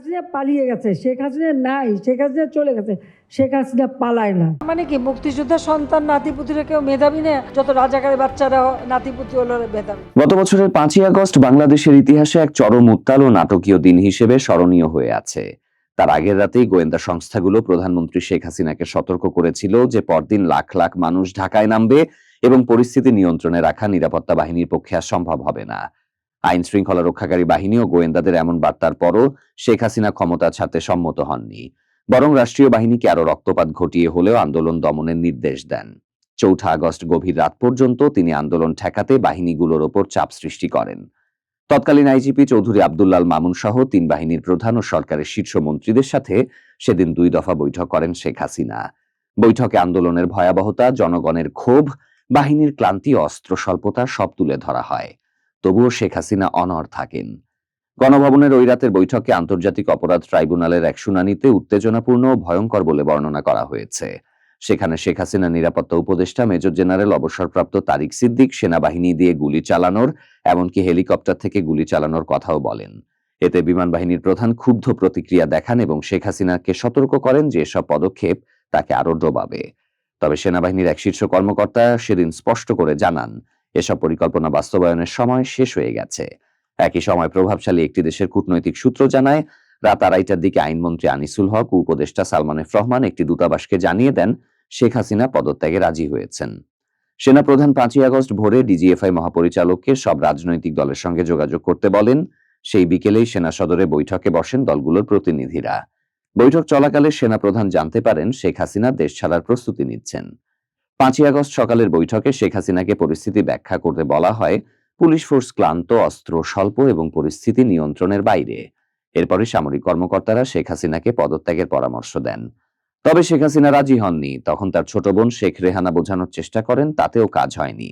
হাসিনা পালিয়ে গেছে শেখ হাসিনা নাই শেখ হাসিনা চলে গেছে শেখ হাসিনা পালায় না। মানে কি মুক্তিযোদ্ধার সন্তান নাতিপুতিরা কেউ মেধাবী না? যত রাজাকারের বাচ্চারা নাতিপুতি হলো মেধাবী। গত বছরের পাঁচই আগস্ট বাংলাদেশের ইতিহাসে এক চরম উত্তাল ও নাটকীয় দিন হিসেবে স্মরণীয় হয়ে আছে। তার আগের রাতেই গোয়েন্দা সংস্থাগুলো প্রধানমন্ত্রী শেখ হাসিনাকে সতর্ক করেছিল যে পরদিন লাখ লাখ মানুষ ঢাকায় নামবে এবং পরিস্থিতি নিয়ন্ত্রণে রাখা নিরাপত্তা বাহিনীর পক্ষে আর সম্ভব হবে না। আইন শৃঙ্খলা রক্ষাকারী বাহিনী ও গোয়েন্দাদের এমন বার্তার পরও শেখ হাসিনা ক্ষমতা ছাড়তে সম্মত হননি। বরং রাষ্ট্রীয় বাহিনীকে আরও রক্তপাত ঘটিয়ে হলেও আন্দোলন দমনের নির্দেশ দেন। চৌঠা আগস্ট গভীর রাত পর্যন্ত তিনি আন্দোলন ঠেকাতে বাহিনীগুলোর ওপর চাপ সৃষ্টি করেন। তৎকালীন আইজিপি চৌধুরী আব্দুল্লাল মামুন সহ তিন বাহিনীর প্রধান ও সরকারের শীর্ষ মন্ত্রীদের সাথে সেদিন দুই দফা বৈঠক করেন শেখ হাসিনা। বৈঠকে আন্দোলনের ভয়াবহতা, জনগণের ক্ষোভ, বাহিনীর ক্লান্তি অস্ত্র স্বল্পতা সব তুলে ধরা হয়। তবুও শেখ হাসিনা অনড় থাকেন। গণভবনের ওই রাতের বৈঠকে আন্তর্জাতিক অপরাধ ট্রাইব্যুনালের এক শুনানিতে উত্তেজনাপূর্ণ ও ভয়ঙ্কর বলে বর্ণনা করা হয়েছে। সেখানে শেখ হাসিনা নিরাপত্তা উপদেষ্টা, মেজর জেনারেল, অবসরপ্রাপ্ত তারিক সিদ্দিক, সেনাবাহিনী দিয়ে গুলি চালানোর, এমনকি হেলিকপ্টার থেকে গুলি চালানোর কথাও বলেন। এতে বিমান বাহিনীর প্রধান ক্ষুব্ধ প্রতিক্রিয়া দেখান এবং শেখ হাসিনাকে সতর্ক করেন যে এসব পদক্ষেপ তাকে আরও ডোবাবে। তবে সেনাবাহিনীর এক শীর্ষ কর্মকর্তা সেদিন স্পষ্ট করে জানান এসব পরিকল্পনা বাস্তবায়নের সময় শেষ হয়ে গেছে। একই সময় প্রভাবশালী একটি দেশের কূটনৈতিক সূত্র জানায়, রাত আড়াইটার দিকে আইনমন্ত্রী আনিসুল হক উপদেষ্টা সালমান এফ রহমান একটি দূতাবাসকে জানিয়ে দেন, শেখ হাসিনা পদত্যাগে রাজি হয়েছেন। সেনাপ্রধান পাঁচই আগস্ট ভোরে ডিজিএফআই মহাপরিচালককে সব রাজনৈতিক দলের সঙ্গে যোগাযোগ করতে বলেন, সেই বিকেলেই সেনা সদরে বৈঠকে বসেন দলগুলোর প্রতিনিধিরা। বৈঠক চলাকালে সেনাপ্রধান জানতে পারেন, শেখ হাসিনা দেশ ছাড়ার প্রস্তুতি নিচ্ছেন। পাঁচই আগস্ট সকালের বৈঠকে শেখ হাসিনাকে পরিস্থিতি ব্যাখ্যা করতে বলা হয়, পুলিশ ফোর্স ক্লান্ত, অস্ত্র স্বল্প এবং পরিস্থিতি নিয়ন্ত্রণের বাইরে। এরপরে সামরিক কর্মকর্তারা শেখ হাসিনাকে পদত্যাগের পরামর্শ দেন। তবে শেখ হাসিনা রাজি হননি। তখন তার ছোট বোন শেখ রেহানা বোঝানোর চেষ্টা করেন, তাতেও কাজ হয়নি।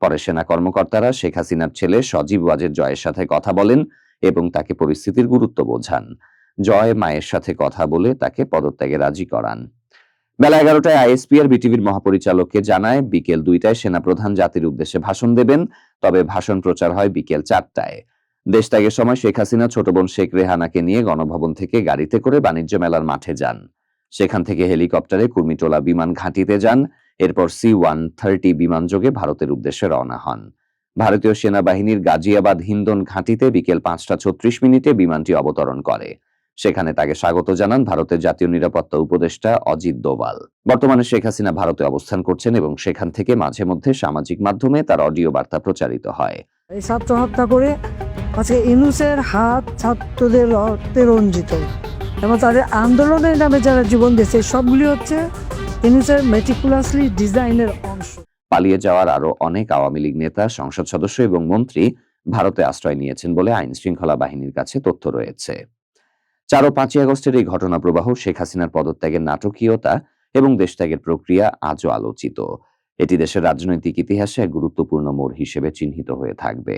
পরে সেনা কর্মকর্তারা শেখ হাসিনার ছেলে সজীব ওয়াজের জয়ের সাথে কথা বলেন এবং তাকে পরিস্থিতির গুরুত্ব বোঝান। জয় মায়ের সাথে কথা বলে তাকে পদত্যাগে রাজি করান। বেলা এগারোটায় আইএসপি আর বিটিভির মহাপরিচালককে জানায়, বিকেল দুইটায় সেনাপ্রধান জাতির উদ্দেশ্যে ভাষণ দেবেন, তবে ভাষণ প্রচার হয় বিকেল চারটায়। দেশ ত্যাগের সময় শেখ হাসিনা, ছোট বোন শেখ রেহানাকে নিয়ে গণভবন থেকে গাড়িতে করে বাণিজ্য মেলার মাঠে যান। সেখান থেকে হেলিকপ্টারে কুর্মিটোলা বিমান ঘাঁটিতে যান, এরপর সি ওয়ান থার্টি বিমানযোগে ভারতের উদ্দেশ্যে রওনা হন। ভারতীয় সেনাবাহিনীর গাজিয়াবাদ হিন্দন ঘাঁটিতে বিকেল পাঁচটা ছত্রিশ মিনিটে বিমানটি অবতরণ করে। সেখানে তাকে স্বাগত জানান ভারতের জাতীয় নিরাপত্তা উপদেষ্টা অজিত দোভাল। বর্তমানে শেখ হাসিনা ভারতে অবস্থান করছেন এবং সেখান থেকে মাঝে মধ্যে সামাজিক মাধ্যমে তার অডিও বার্তা প্রচারিত হয়। এই ছাত্র হত্যা করে আজকে ইনুসের হাত ছাত্রদের রক্তে রঞ্জিত। এবং তাদের আন্দোলনের নামে যারা জীবন দিয়েছে সবগুলি হচ্ছে ইনুসের মেটিকুলাসলি ডিজাইনের অংশ। পালিয়ে যাওয়ার আরও অনেক আওয়ামী লীগ নেতা সংসদ সদস্য এবং মন্ত্রী ভারতে আশ্রয় নিয়েছেন বলে আইন শৃঙ্খলা বাহিনীর কাছে তথ্য রয়েছে। চার ও পাঁচই আগস্টের এই ঘটনা প্রবাহ শেখ হাসিনার পদত্যাগের নাটকীয়তা এবং দেশত্যাগের প্রক্রিয়া আজও আলোচিত। এটি দেশের রাজনৈতিক ইতিহাসে এক গুরুত্বপূর্ণ মোড় হিসেবে চিহ্নিত হয়ে থাকবে।